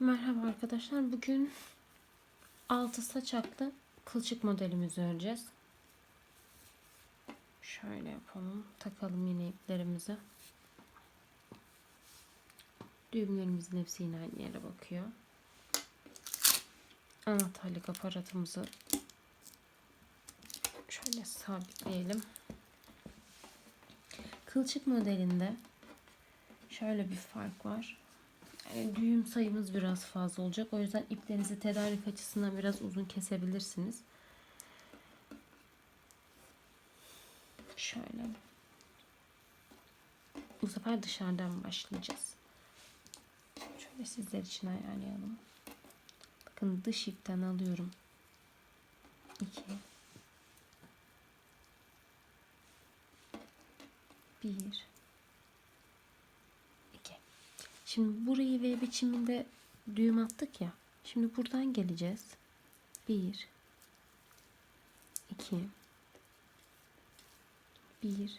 Merhaba arkadaşlar. Bugün altı saçaklı kılçık modelimizi öreceğiz. Şöyle yapalım. Takalım yine iplerimizi. Düğümlerimizin hepsi yine aynı yere bakıyor. Anahtarlık aparatımızı şöyle sabitleyelim. Kılçık modelinde şöyle bir fark var. Yani düğüm sayımız biraz fazla olacak. O yüzden iplerinizi tedarik açısından biraz uzun kesebilirsiniz. Şöyle. Bu sefer dışarıdan başlayacağız. Şöyle sizler için ayarlayalım. Bakın dış ipten alıyorum. 2 1 2 Şimdi burayı V biçiminde düğüm attık ya. Şimdi buradan geleceğiz. 1 2 1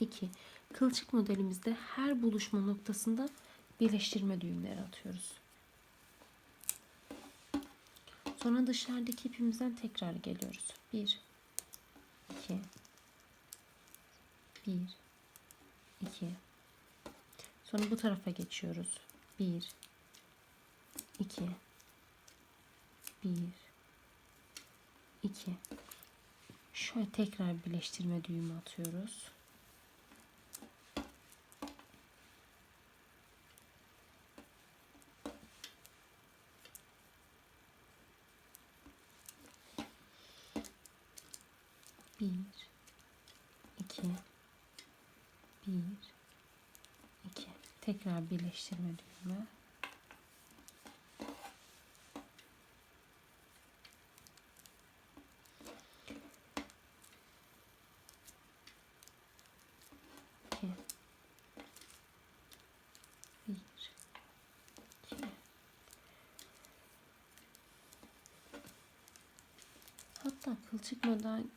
2 Kılçık modelimizde her buluşma noktasında birleştirme düğümleri atıyoruz. Sonra dışarıdaki ipimizden tekrar geliyoruz. 1 2 1 2 Sonra bu tarafa geçiyoruz. 1 2 1 2 Şöyle tekrar birleştirme düğümü atıyoruz. Bir, iki, bir. Tekrar birleştirme düğümü. İki. Bir, iki. Hatta kılçıkmadan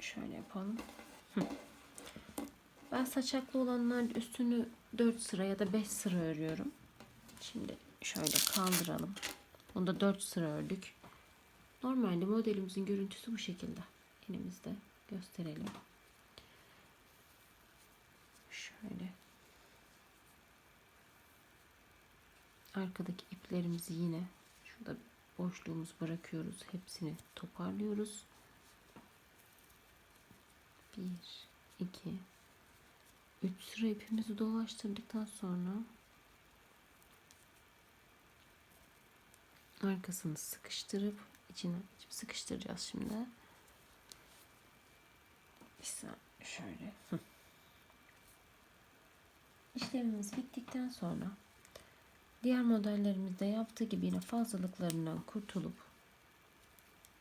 şöyle yapalım. Ben saçaklı olanların üstünü 4 sıra ya da 5 sıra örüyorum. Şimdi şöyle kaldıralım. Onda 4 sıra ördük. Normalde modelimizin görüntüsü bu şekilde. Elimizde gösterelim. Şöyle. Arkadaki iplerimizi yine şurada boşluğumuz bırakıyoruz. Hepsini toparlıyoruz. 1 2 3 sıra ipimizi dolaştırdıktan sonra arkasını sıkıştırıp içine sıkıştıracağız şimdi. Saniye şöyle. İşlemimiz bittikten sonra diğer modellerimizde yaptığı gibi yine fazlalıklarından kurtulup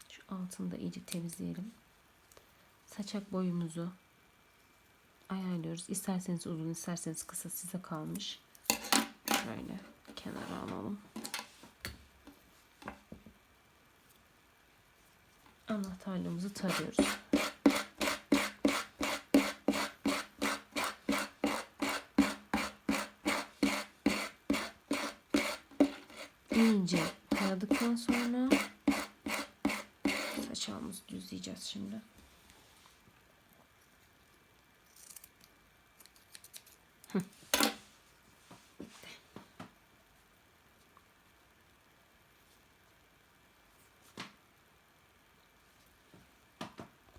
şu altını da iyice temizleyelim. Saçak boyumuzu ayarlıyoruz. İsterseniz uzun, isterseniz kısa size kalmış. Şöyle kenara alalım. Anahtarlığımızı tarıyoruz. İyice taradıktan sonra saçağımızı düzleyeceğiz şimdi.